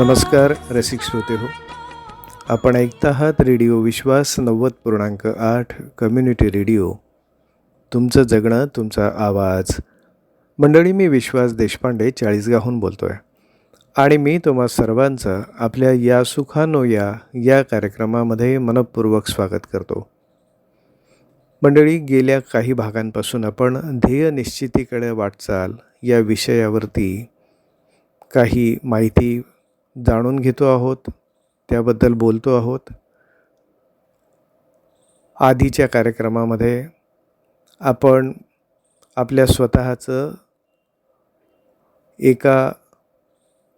नमस्कार रसिक श्रोते हो. आपण ऐकता आहात रेडिओ विश्वास नव्वद पूर्णांक आठ कम्युनिटी रेडिओ. तुमचं जगणं तुमचा आवाज. मंडळी मी विश्वास देशपांडे चाळीसगावहून बोलतो आहे आणि मी तुम्हा सर्वांचं आपल्या या सुखानो या या कार्यक्रमामध्ये मनपूर्वक स्वागत करतो. मंडळी गेल्या काही भागांपासून आपण ध्येय निश्चितीकडे वाटचाल या विषयावरती काही माहिती जाणून घेतो आहोत त्याबद्दल बोलतो आहोत. आधीच्या कार्यक्रमामध्ये आपण आपल्या स्वतःचं एका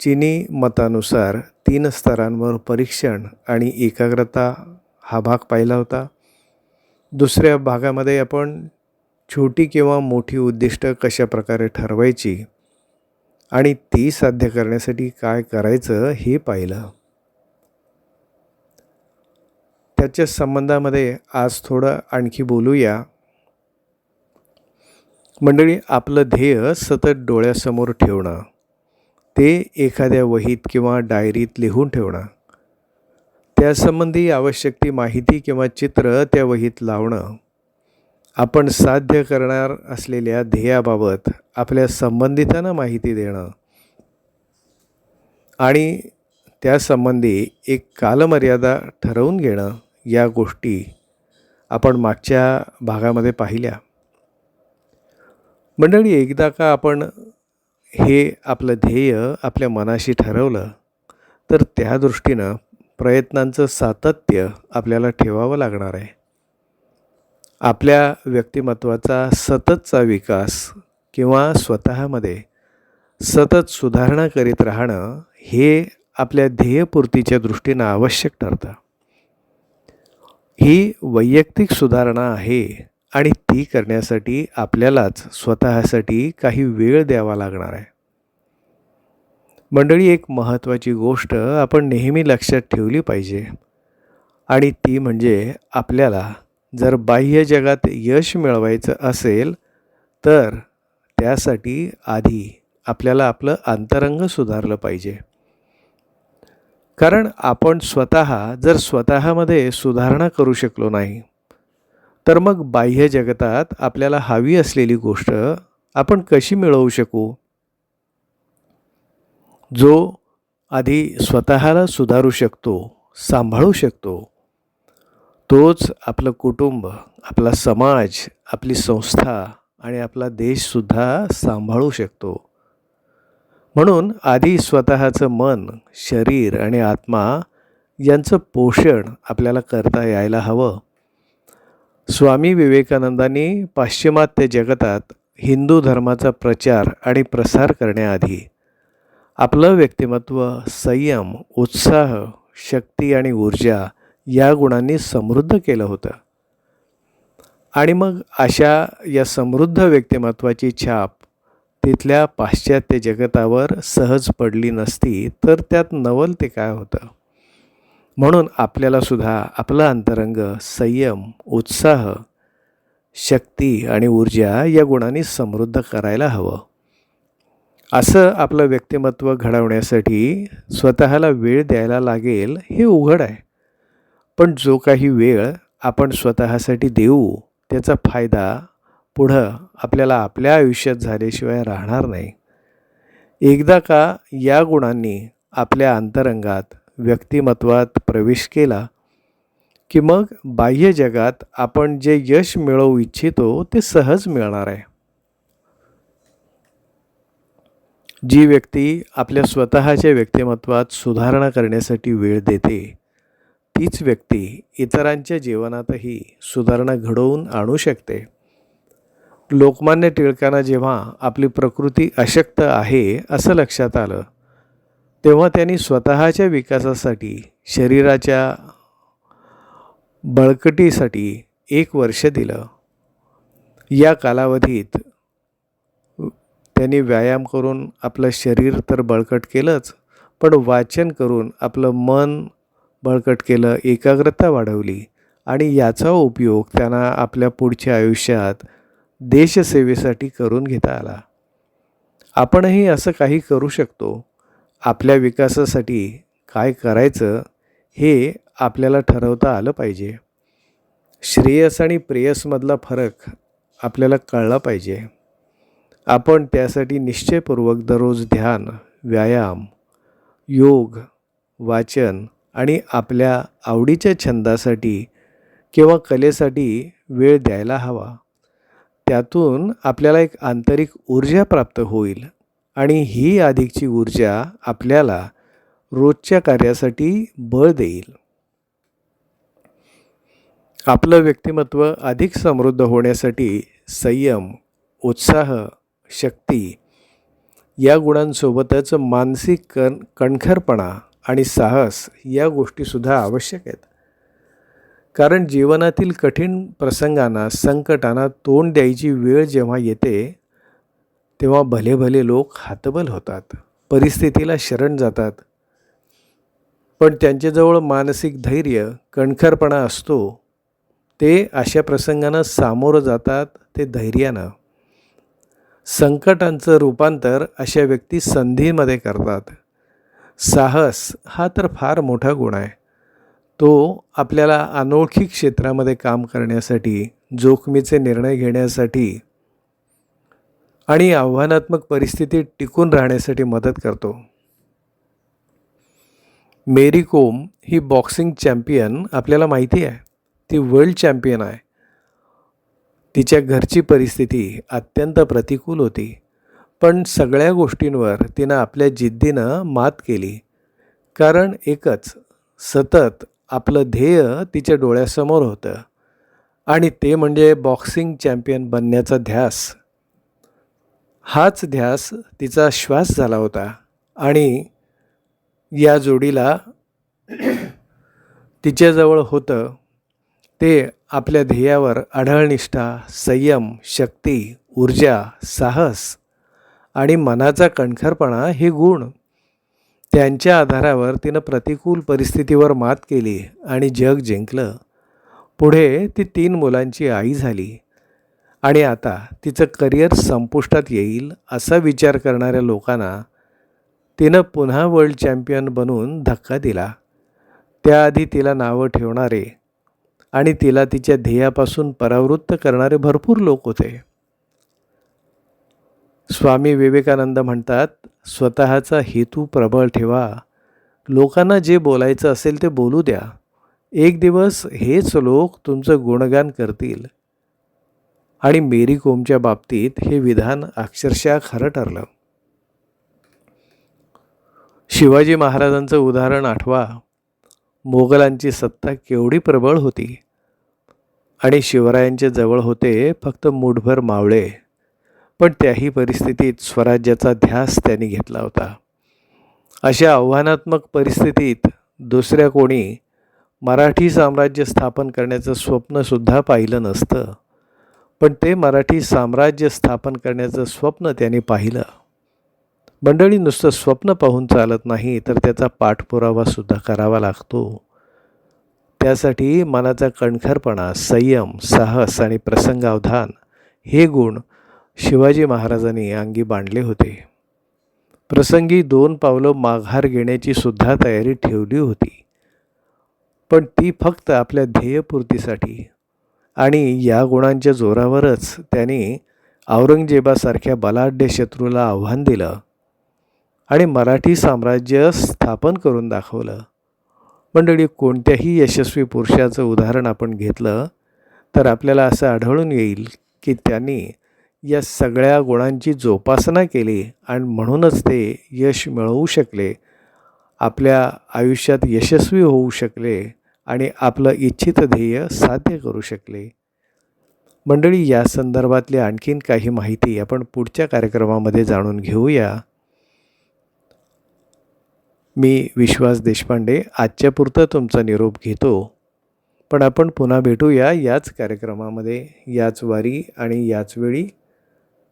चिनी मतानुसार तीन स्तरांवर परीक्षण आणि एकाग्रता हा भाग पाहिला होता. दुसऱ्या भागामध्ये आपण छोटी किंवा मोठी उद्दिष्ट कशा प्रकारे ठरवायची आणि ती साध्य करण्यासाठी काय करायचं हे पाहिलं. त्याच्या संबंधामध्ये आज थोडं आणखी बोलूया. मंडळी आपलं ध्येय सतत डोळ्यासमोर ठेवणं. ते एखाद्या वहीत किंवा डायरीत लिहून ठेवणं. त्यासंबंधी आवश्यक ती माहिती किंवा चित्र त्या वहीत लावणं. आपण साध्य करणार असलेल्या ध्येयाबाबत आपल्या संबंधितांना माहिती देणं. आणि त्यासंबंधी एक कालमर्यादा ठरवून घेणं या गोष्टी आपण मागच्या भागामध्ये पाहिल्या. मंडळी एकदा का आपण हे आपलं ध्येय आपल्या मनाशी ठरवलं तर त्या दृष्टीनं प्रयत्नांचं सातत्य आपल्याला ठेवावं लागणार आहे. आपल्या व्यक्तिमत्वाचा सततचा विकास किंवा स्वतःमध्ये सतत सुधारणा करीत राहणं हे आपल्या ध्येयपूर्तीच्या दृष्टीनं आवश्यक ठरतं. ही वैयक्तिक सुधारणा आहे आणि ती करण्यासाठी आपल्यालाच स्वतःसाठी काही वेळ द्यावा लागणार आहे. मंडळी एक महत्त्वाची गोष्ट आपण नेहमी लक्षात ठेवली पाहिजे आणि ती म्हणजे आपल्याला जर बाह्य जगात यश मिळवायचं असेल तर त्यासाठी आधी आपल्याला आपलं अंतरंग सुधारलं पाहिजे. कारण आपण स्वतः जर स्वतःमध्ये सुधारणा करू शकलो नाही तर मग बाह्य जगतात आपल्याला हवी असलेली गोष्ट आपण कशी मिळवू शकू? जो आधी स्वतःला सुधारू शकतो सांभाळू शकतो तोच आपलं कुटुंब आपला समाज आपली संस्था आणि आपला देशसुद्धा सांभाळू शकतो. म्हणून आधी स्वतःचं मन शरीर आणि आत्मा यांचं पोषण आपल्याला करता यायला हवं. स्वामी विवेकानंदांनी पाश्चिमात्य जगतात हिंदू धर्माचा प्रचार आणि प्रसार करण्याआधी आपलं व्यक्तिमत्व संयम उत्साह शक्ती आणि ऊर्जा या गुणांनी समृद्ध केलं होतं. आणि मग अशा या समृद्ध व्यक्तिमत्वाची छाप तिथल्या पाश्चात्य जगतावर सहज पडली नसती तर त्यात नवल ते काय होतं? म्हणून आपल्याला सुद्धा आपलं अंतरंग संयम उत्साह शक्ती आणि ऊर्जा या गुणांनी समृद्ध करायला हवं. असं आपलं व्यक्तिमत्व घडवण्यासाठी स्वतःला वेळ द्यायला लागेल हे उघड आहे. पण जो काही वेळ आपण स्वतःसाठी देऊ त्याचा फायदा पुढं आपल्याला आपल्या आयुष्यात झाल्याशिवाय राहणार नाही. एकदा का या गुणांनी आपल्या अंतरंगात व्यक्तिमत्वात प्रवेश केला की मग बाह्य जगात आपण जे यश मिळवू इच्छितो ते सहज मिळणार आहे. जी व्यक्ती आपल्या स्वतःच्या व्यक्तिमत्वात सुधारणा करण्यासाठी वेळ देते तीच व्यक्ती इतरांच्या जीवनातही सुधारणा घडवून आणू शकते. लोकमान्य टिळकांना जेव्हा आपली प्रकृती अशक्त आहे असं लक्षात आलं तेव्हा त्यांनी स्वतःच्या विकासासाठी शरीराच्या बळकटीसाठी एक वर्ष दिलं. या कालावधीत त्यांनी व्यायाम करून आपलं शरीर तर बळकट केलंच पण वाचन करून आपलं मन बळकट केलं एकाग्रता वाढवली आणि याचा उपयोग त्यांना आपल्या पुढच्या आयुष्यात देशसेवेसाठी करून घेता आला. आपणही असं काही करू शकतो. आपल्या विकासासाठी काय करायचं हे आपल्याला ठरवता आलं पाहिजे. श्रेयस आणि प्रेयसमधला फरक आपल्याला कळला पाहिजे. आपण त्यासाठी निश्चयपूर्वक दररोज ध्यान व्यायाम योग वाचन आणि आपल्या आवडीच्या छंदासाठी किंवा कलेसाठी वेळ द्यायला हवा. त्यातून आपल्याला एक आंतरिक ऊर्जा प्राप्त होईल आणि ही अधिकची ऊर्जा आपल्याला रोजच्या कार्यासाठी बळ देईल. आपलं व्यक्तिमत्व अधिक समृद्ध होण्यासाठी संयम उत्साह शक्ती या गुणांसोबतच मानसिक कण कणखरपणा आणि साहस या गोष्टीसुद्धा आवश्यक आहेत. कारण जीवनातील कठीण प्रसंगांना संकटांना तोंड द्यायची वेळ जेव्हा येते तेव्हा भले भले लोक हातबल होतात परिस्थितीला शरण जातात. पण त्यांच्याजवळ मानसिक धैर्य कणखरपणा असतो. ते अशा प्रसंगांना सामोरं जातात ते धैर्यानं. संकटांचं रूपांतर अशा व्यक्ती संधीमध्ये करतात. साहस हा तर फार मोठा गुण आहे. तो आपल्याला अनोळखी क्षेत्रामध्ये काम करण्यासाठी जोखमीचे निर्णय घेण्यासाठी आणि आव्हानात्मक परिस्थितीत टिकून राहण्यासाठी मदत करतो. मेरी कोम ही बॉक्सिंग चॅम्पियन आपल्याला माहिती आहे. ती वर्ल्ड चॅम्पियन आहे. तिच्या घरची परिस्थिती अत्यंत प्रतिकूल होती. पण सगळ्या गोष्टींवर तिनं आपल्या जिद्दीनं मात केली. कारण एकच सतत आपलं ध्येय तिच्या डोळ्यासमोर होतं. आणि ते म्हणजे बॉक्सिंग चॅम्पियन बनण्याचा ध्यास. हाच ध्यास तिचा श्वास झाला होता. आणि या जोडीला तिच्याजवळ होतं. ते आपल्या ध्येयावर आढळनिष्ठा संयम शक्ती ऊर्जा साहस आणि मनाचा कणखरपणा हे गुण. त्यांच्या आधारावर तिनं प्रतिकूल परिस्थितीवर मात केली आणि जग जिंकलं. पुढे ती तीन मुलांची आई झाली. आणि आता तिचं करिअर संपुष्टात येईल असा विचार करणाऱ्या लोकांना तिनं पुन्हा वर्ल्ड चॅम्पियन बनून धक्का दिला. त्याआधी तिला नावं ठेवणारे आणि तिला तिच्या ध्येयापासून परावृत्त करणारे भरपूर लोक होते. स्वामी विवेकानंद म्हणतात स्वतःचा हेतू प्रबळ ठेवा. लोकांना जे बोलायचं असेल ते बोलू द्या. एक दिवस हेच लोक तुमचं गुणगान करतील. आणि मेरी कोमच्या बाबतीत हे विधान अक्षरशः खरं ठरलं. शिवाजी महाराजांचं उदाहरण आठवा. मोगलांची सत्ता केवढी प्रबळ होती. आणि शिवरायांच्या जवळ होते फक्त मुठभर मावळे. पण त्याही परिस्थितीत स्वराज्याचा ध्यास त्यांनी घेतला होता. अशा आव्हानात्मक परिस्थितीत दुसऱ्या कोणी मराठी साम्राज्य स्थापन करण्याचं स्वप्नसुद्धा पाहिलं नसतं. पण ते मराठी साम्राज्य स्थापन करण्याचं स्वप्न त्यांनी पाहिलं. मंडळी नुसतं स्वप्न पाहून चालत नाही तर त्याचा पाठपुरावासुद्धा करावा लागतो. त्यासाठी मनाचा कणखरपणा संयम साहस आणि प्रसंगावधान हे गुण शिवाजी महाराजांनी अंगी बांधले होते. प्रसंगी दोन पावलं माघार घेण्याची सुद्धा तयारी ठेवली होती. पण ती फक्त आपल्या ध्येयपूर्तीसाठी आणि या गुणांच्या जोरावरच त्यांनी औरंगजेबासारख्या बलाढ्य शत्रूला आव्हान दिलं आणि मराठी साम्राज्य स्थापन करून दाखवलं. मंडळी कोणत्याही यशस्वी पुरुषाचं उदाहरण आपण घेतलं तर आपल्याला असं आढळून येईल की त्यांनी या सगळ्या गुणांची जोपासना केली आणि म्हणूनच ते यश मिळवू शकले. आपल्या आयुष्यात यशस्वी होऊ शकले आणि आपलं इच्छित ध्येय साध्य करू शकले. मंडळी या संदर्भातली आणखीन काही माहिती आपण पुढच्या कार्यक्रमामध्ये जाणून घेऊया. मी विश्वास देशपांडे आजच्या पुरतं तुमचा निरोप घेतो. पण आपण पुन्हा भेटूया याच कार्यक्रमामध्ये याच वारी आणि याच वेळी.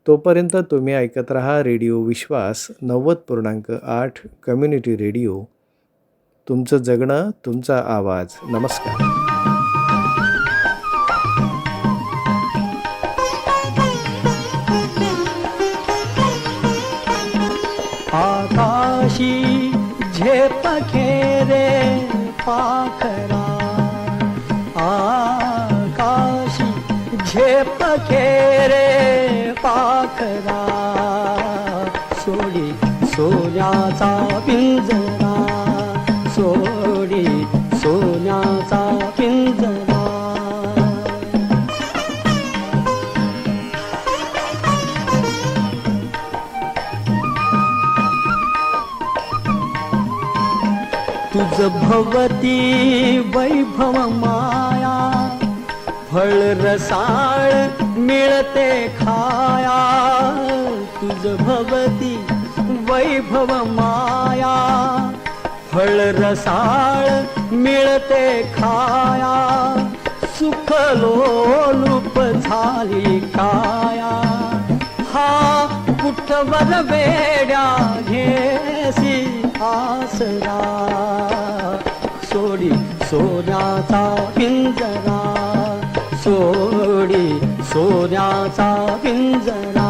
तोपर्यंत तुम्ही ऐकत रहा रेडिओ विश्वास नव्वद पूर्णांक आठ कम्युनिटी रेडिओ. तुमचं जगणं तुमचा आवाज. नमस्कार. आकाशी पखेरे पाखरा. आकाशी झेप खेरे साखरा सोडी सोन्याचा पिंजरा. सोडी सोन्याचा पिंजरा. तुझ भवती वैभव माया. फळ रसाळ मिळते खाया. तुझ भवती वैभव माया. फळ रसाळ मिळते खाया. सुख लोलूप झाली काया. हा कुठवर वेड्या घेसी आसरा. सोडी सोन्याचा पिंजरा सोन्याचा पिंजरा.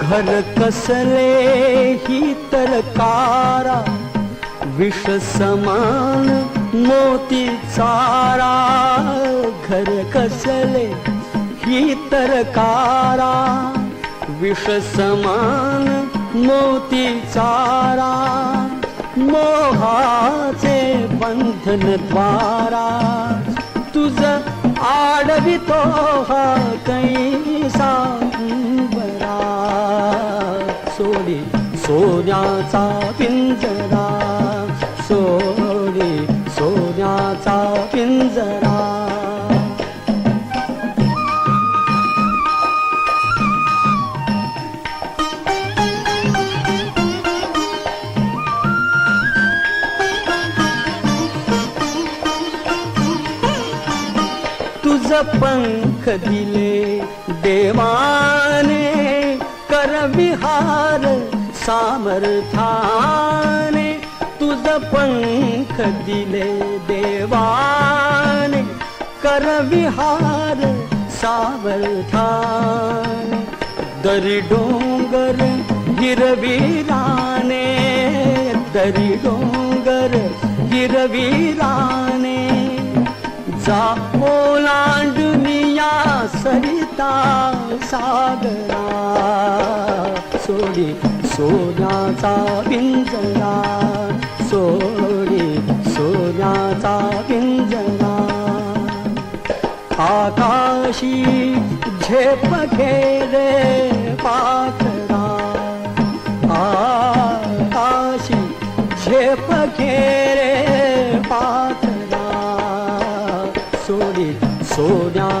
घर कसले ही तर कारा विष समान मोती चारा. घर कसले ही तरकारा विष समान मोती चारा मोहाचे बंधन द्वारा. तुझ आडवितो हा कैसा बरा सोडी सोन्याचा पिंजरा. पंख दिले देवाने विहार सामर्थाने तुझ पंख दिले देवाने कर विहार सामर्थाने दरी डोंगर हिरवीराने दरी डोंगर हिरवीराने जा ओलांडुनिया सरिता सागरा. सोडी सोन्याचा पिंजरा सोडी सोन्याचा पिंजरा आकाशी झेप खेरे सोडी सोन्याचा